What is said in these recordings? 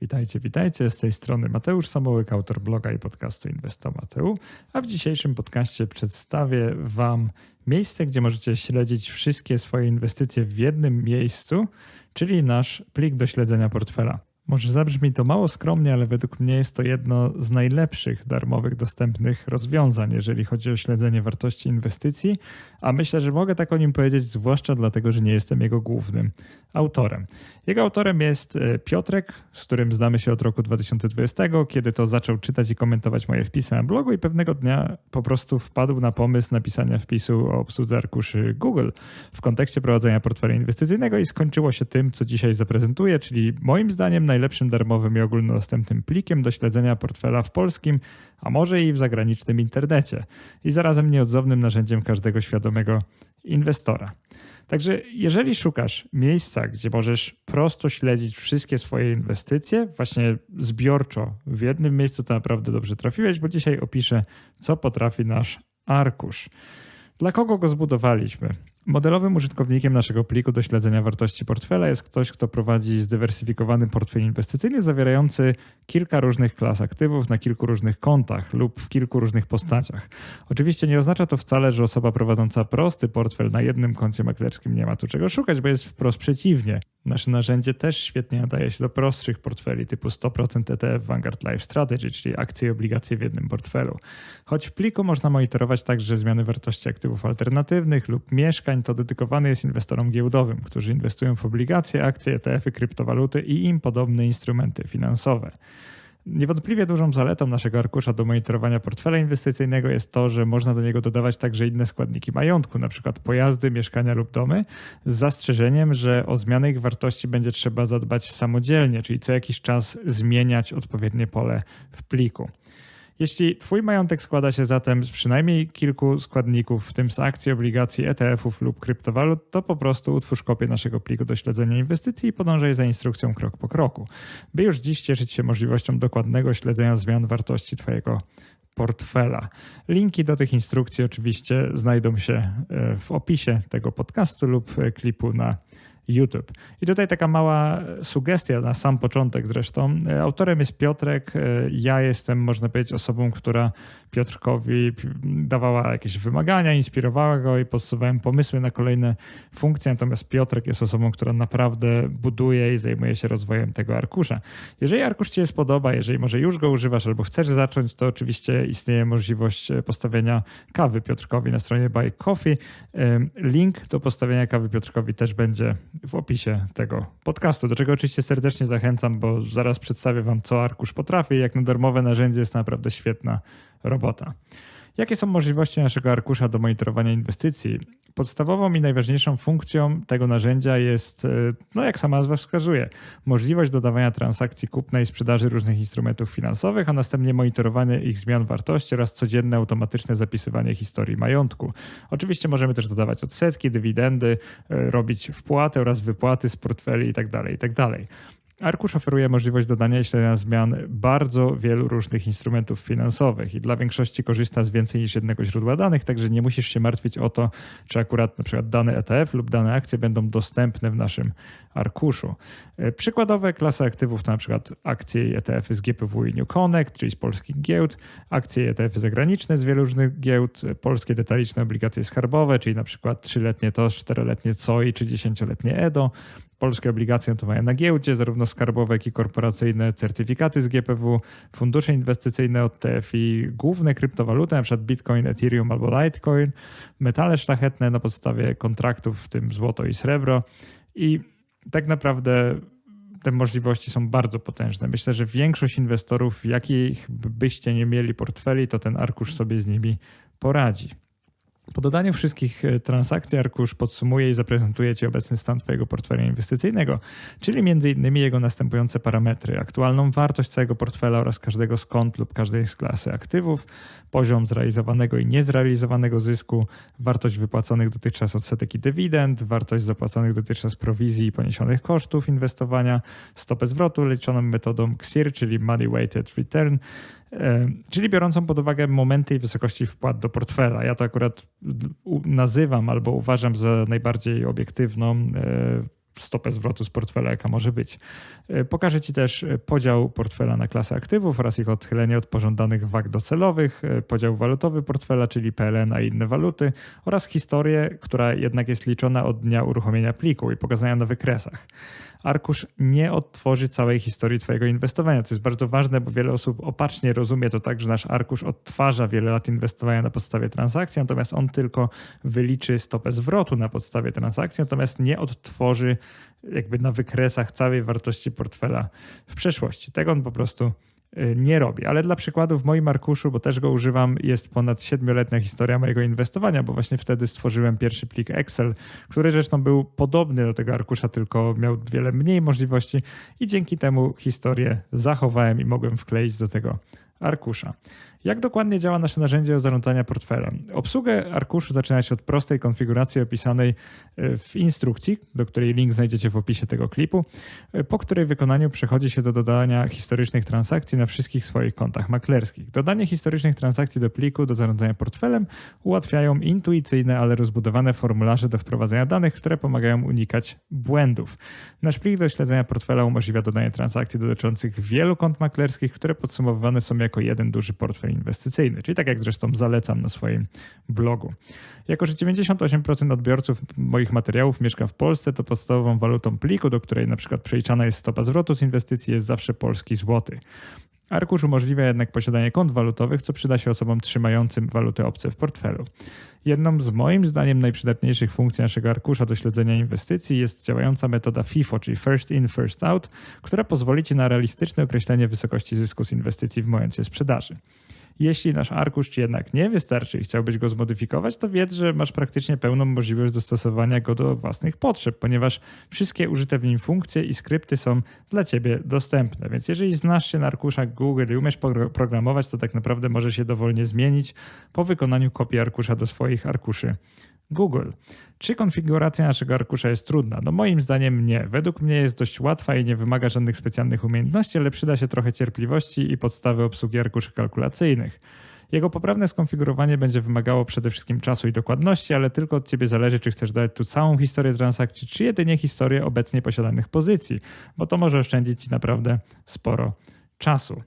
Witajcie, witajcie. Z tej strony Mateusz Samołyk, autor bloga i podcastu Inwestomateu. A w dzisiejszym podcaście przedstawię Wam miejsce, gdzie możecie śledzić wszystkie swoje inwestycje w jednym miejscu, czyli nasz plik do śledzenia portfela. Może zabrzmi to mało skromnie, ale według mnie jest to jedno z najlepszych darmowych dostępnych rozwiązań, jeżeli chodzi o śledzenie wartości inwestycji, a myślę, że mogę tak o nim powiedzieć, zwłaszcza dlatego, że nie jestem jego głównym autorem. Jego autorem jest e, Piotrek, z którym znamy się od roku 2020, kiedy to zaczął czytać i komentować moje wpisy na blogu i pewnego dnia po prostu wpadł na pomysł napisania wpisu o obsłudze arkuszy Google w kontekście prowadzenia portfela inwestycyjnego i skończyło się tym, co dzisiaj zaprezentuję, czyli moim zdaniem najlepszym darmowym i ogólnodostępnym plikiem do śledzenia portfela w polskim, a może i w zagranicznym internecie i zarazem nieodzownym narzędziem każdego świadomego inwestora. Także jeżeli szukasz miejsca, gdzie możesz prosto śledzić wszystkie swoje inwestycje, właśnie zbiorczo w jednym miejscu, to naprawdę dobrze trafiłeś, bo dzisiaj opiszę, co potrafi nasz arkusz. Dla kogo go zbudowaliśmy? Modelowym użytkownikiem naszego pliku do śledzenia wartości portfela jest ktoś, kto prowadzi zdywersyfikowany portfel inwestycyjny zawierający kilka różnych klas aktywów na kilku różnych kontach lub w kilku różnych postaciach. Oczywiście nie oznacza to wcale, że osoba prowadząca prosty portfel na jednym koncie maklerskim nie ma tu czego szukać, bo jest wprost przeciwnie. Nasze narzędzie też świetnie nadaje się do prostszych portfeli typu 100% ETF Vanguard Life Strategy, czyli akcje i obligacje w jednym portfelu. Choć w pliku można monitorować także zmiany wartości aktywów alternatywnych lub mieszkań, to dedykowany jest inwestorom giełdowym, którzy inwestują w obligacje, akcje, ETF-y, kryptowaluty i im podobne instrumenty finansowe. Niewątpliwie dużą zaletą naszego arkusza do monitorowania portfela inwestycyjnego jest to, że można do niego dodawać także inne składniki majątku, np. pojazdy, mieszkania lub domy, z zastrzeżeniem, że o zmianę ich wartości będzie trzeba zadbać samodzielnie, czyli co jakiś czas zmieniać odpowiednie pole w pliku. Jeśli Twój majątek składa się zatem z przynajmniej kilku składników, w tym z akcji, obligacji, ETF-ów lub kryptowalut, to po prostu utwórz kopię naszego pliku do śledzenia inwestycji i podążaj za instrukcją krok po kroku, by już dziś cieszyć się możliwością dokładnego śledzenia zmian wartości Twojego portfela. Linki do tych instrukcji oczywiście znajdą się e, w opisie tego podcastu lub klipu na YouTube. I tutaj taka mała sugestia na sam początek zresztą. Autorem jest Piotrek. Ja jestem, można powiedzieć, osobą, która Piotrkowi dawała jakieś wymagania, inspirowała go i podsuwałem pomysły na kolejne funkcje. Natomiast Piotrek jest osobą, która naprawdę buduje i zajmuje się rozwojem tego arkusza. Jeżeli arkusz Ci się spodoba, jeżeli może już go używasz albo chcesz zacząć, to oczywiście istnieje możliwość postawienia kawy Piotrkowi na stronie Buy Coffee. Link do postawienia kawy Piotrkowi też będzie w opisie tego podcastu, do czego oczywiście serdecznie zachęcam, bo zaraz przedstawię Wam, co arkusz potrafi. Jak na darmowe narzędzie jest naprawdę świetna robota. Jakie są możliwości naszego arkusza do monitorowania inwestycji? Podstawową i najważniejszą funkcją tego narzędzia jest, e, no jak sama nazwa wskazuje, możliwość dodawania transakcji kupna i sprzedaży różnych instrumentów finansowych, a następnie monitorowanie ich zmian wartości oraz codzienne automatyczne zapisywanie historii majątku. Oczywiście możemy też dodawać odsetki, dywidendy, e, robić wpłaty oraz wypłaty z portfeli itd. Tak itd. Arkusz oferuje możliwość dodania i śledzenia zmian bardzo wielu różnych instrumentów finansowych i dla większości korzysta z więcej niż jednego źródła danych, także nie musisz się martwić o to, czy akurat na przykład dane ETF lub dane akcje będą dostępne w naszym arkuszu. E, przykładowe klasy aktywów to na przykład akcje i ETF z GPW i New Connect, czyli z polskich giełd, akcje i ETF zagraniczne z wielu różnych giełd, polskie detaliczne obligacje skarbowe, czyli na przykład 3-letnie TOS, 4-letnie COI czy 10-letnie EDO, polskie obligacje notowane na giełdzie, zarówno skarbowe, jak i korporacyjne, certyfikaty z GPW, fundusze inwestycyjne od TFI, główne kryptowaluty, np. Bitcoin, Ethereum albo Litecoin, metale szlachetne na podstawie kontraktów, w tym złoto i srebro. I tak naprawdę te możliwości są bardzo potężne. Myślę, że większość inwestorów, jakich byście nie mieli portfeli, to ten arkusz sobie z nimi poradzi. Po dodaniu wszystkich e, transakcji arkusz podsumuje i zaprezentuje Ci obecny stan Twojego portfela inwestycyjnego, czyli m.in. jego następujące parametry: aktualną wartość całego portfela oraz każdego z kont lub każdej z klasy aktywów, poziom zrealizowanego i niezrealizowanego zysku, wartość wypłaconych dotychczas odsetek i dywidend, wartość zapłaconych dotychczas prowizji i poniesionych kosztów inwestowania, stopę zwrotu liczoną metodą XIR, czyli Money Weighted Return, czyli biorącą pod uwagę momenty i wysokości wpłat do portfela. Ja to akurat nazywam albo uważam za najbardziej obiektywną e, stopę zwrotu z portfela, jaka może być. E, pokażę Ci też podział portfela na klasy aktywów oraz ich odchylenie od pożądanych wag docelowych, podział walutowy portfela, czyli PLN a inne waluty oraz historię, która jednak jest liczona od dnia uruchomienia pliku i pokazania na wykresach arkusz nie odtworzy całej historii Twojego inwestowania. To jest bardzo ważne, bo wiele osób opacznie rozumie to tak, że nasz arkusz odtwarza wiele lat inwestowania na podstawie transakcji, natomiast on tylko wyliczy stopę zwrotu na podstawie transakcji, natomiast nie odtworzy jakby na wykresach całej wartości portfela w przeszłości. Tego on po prostu nie robię. Ale dla przykładu w moim arkuszu, bo też go używam, jest ponad siedmioletnia historia mojego inwestowania, bo właśnie wtedy stworzyłem pierwszy plik Excel, który zresztą był podobny do tego arkusza, tylko miał wiele mniej możliwości i dzięki temu historię zachowałem i mogłem wkleić do tego arkusza. Jak dokładnie działa nasze narzędzie zarządzania portfelem? Obsługę arkuszu zaczyna się od prostej konfiguracji opisanej e, w instrukcji, do której link znajdziecie w opisie tego klipu, e, po której wykonaniu przechodzi się do dodania historycznych transakcji na wszystkich swoich kontach maklerskich. Dodanie historycznych transakcji do pliku do zarządzania portfelem ułatwiają intuicyjne, ale rozbudowane formularze do wprowadzania danych, które pomagają unikać błędów. Nasz plik do śledzenia portfela umożliwia dodanie transakcji dotyczących wielu kont maklerskich, które podsumowywane są jako jeden duży portfel inwestycyjny, czyli tak jak zresztą zalecam na swoim blogu. Jako, że 98% odbiorców moich materiałów mieszka w Polsce, to podstawową walutą pliku, do której na przykład przeliczana jest stopa zwrotu z inwestycji, jest zawsze polski złoty. Arkusz umożliwia jednak posiadanie kont walutowych, co przyda się osobom trzymającym waluty obce w portfelu. Jedną z moim zdaniem najprzydatniejszych funkcji naszego arkusza do śledzenia inwestycji jest działająca metoda FIFO, czyli First In, First Out, która pozwoli Ci na realistyczne określenie wysokości zysku z inwestycji w momencie sprzedaży. Jeśli nasz arkusz ci jednak nie wystarczy i chciałbyś go zmodyfikować, to wiedz, że masz praktycznie pełną możliwość dostosowania go do własnych potrzeb, ponieważ wszystkie użyte w nim funkcje i skrypty są dla ciebie dostępne. Więc jeżeli znasz się na arkuszach Google i umiesz programować, to tak naprawdę możesz je dowolnie zmienić po wykonaniu kopii arkusza do swoich arkuszy Google. Czy konfiguracja naszego arkusza jest trudna? No moim zdaniem nie. Według mnie jest dość łatwa i nie wymaga żadnych specjalnych umiejętności, ale przyda się trochę cierpliwości i podstawy obsługi arkuszy kalkulacyjnych. Jego poprawne skonfigurowanie będzie wymagało przede wszystkim czasu i dokładności, ale tylko od Ciebie zależy, czy chcesz dać tu całą historię transakcji, czy jedynie historię obecnie posiadanych pozycji, bo to może oszczędzić Ci naprawdę sporo czasu.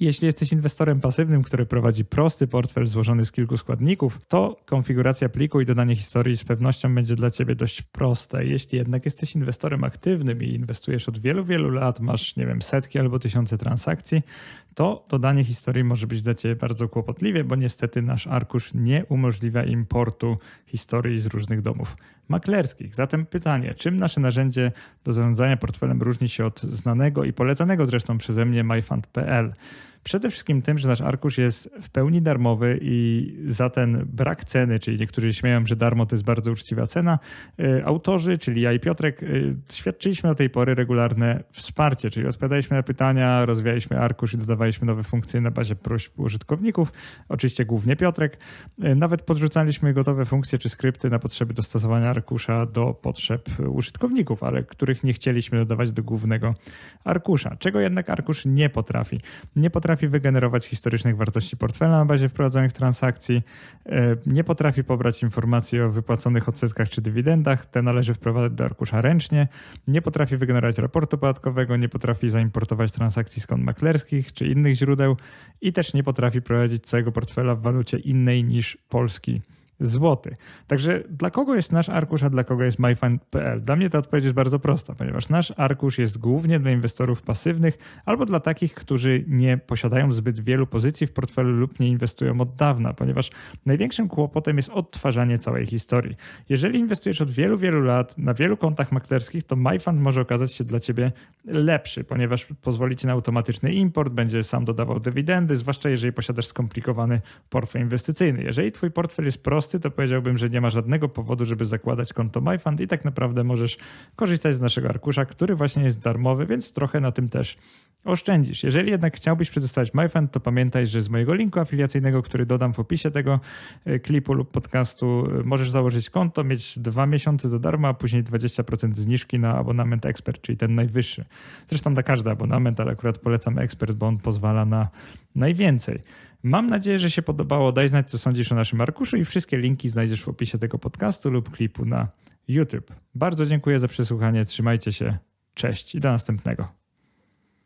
Jeśli jesteś inwestorem pasywnym, który prowadzi prosty portfel złożony z kilku składników, to konfiguracja pliku i dodanie historii z pewnością będzie dla Ciebie dość proste. Jeśli jednak jesteś inwestorem aktywnym i inwestujesz od wielu, wielu lat, masz, nie wiem, setki albo tysiące transakcji, to dodanie historii może być dla Ciebie bardzo kłopotliwe, bo niestety nasz arkusz nie umożliwia importu historii z różnych domów maklerskich. Zatem pytanie, czym nasze narzędzie do zarządzania portfelem różni się od znanego i polecanego zresztą przeze mnie myfund.pl? Przede wszystkim tym, że nasz arkusz jest w pełni darmowy i za ten brak ceny, czyli niektórzy śmieją, że darmo to jest bardzo uczciwa cena, y, autorzy, czyli ja i Piotrek, y, świadczyliśmy do tej pory regularne wsparcie, czyli odpowiadaliśmy na pytania, rozwijaliśmy arkusz i dodawaliśmy nowe funkcje na bazie prośb użytkowników, oczywiście głównie Piotrek. Y, nawet podrzucaliśmy gotowe funkcje czy skrypty na potrzeby dostosowania arkusza do potrzeb użytkowników, ale których nie chcieliśmy dodawać do głównego arkusza. Czego jednak arkusz nie potrafi? Nie potrafi potrafi wygenerować historycznych wartości portfela na bazie wprowadzonych transakcji, e, nie potrafi pobrać informacji o wypłaconych odsetkach czy dywidendach, te należy wprowadzać do arkusza ręcznie, nie potrafi wygenerować raportu podatkowego, nie potrafi zaimportować transakcji kont maklerskich czy innych źródeł i też nie potrafi prowadzić całego portfela w walucie innej niż polski zł. Także dla kogo jest nasz arkusz, a dla kogo jest myfund.pl? Dla mnie ta odpowiedź jest bardzo prosta, ponieważ nasz arkusz jest głównie dla inwestorów pasywnych albo dla takich, którzy nie posiadają zbyt wielu pozycji w portfelu lub nie inwestują od dawna, ponieważ największym kłopotem jest odtwarzanie całej historii. Jeżeli inwestujesz od wielu, wielu lat na wielu kontach maklerskich, to MyFund może okazać się dla ciebie lepszy, ponieważ pozwoli ci na automatyczny import, będzie sam dodawał dywidendy, zwłaszcza jeżeli posiadasz skomplikowany portfel inwestycyjny. Jeżeli twój portfel jest prosty, to powiedziałbym, że nie ma żadnego powodu, żeby zakładać konto MyFund i tak naprawdę możesz korzystać z naszego arkusza, który właśnie jest darmowy, więc trochę na tym też oszczędzisz. Jeżeli jednak chciałbyś przetestować MyFund, to pamiętaj, że z mojego linku afiliacyjnego, który dodam w opisie tego e, klipu lub podcastu, e, możesz założyć konto, mieć dwa miesiące za darmo, a później 20% zniżki na abonament Expert, czyli ten najwyższy. Zresztą na każdy abonament, ale akurat polecam Expert, bo on pozwala na najwięcej. Mam nadzieję, że się podobało. Daj znać, co sądzisz o naszym arkuszu i wszystkie linki znajdziesz w opisie tego podcastu lub klipu na YouTube. Bardzo dziękuję za przesłuchanie. Trzymajcie się. Cześć i do następnego.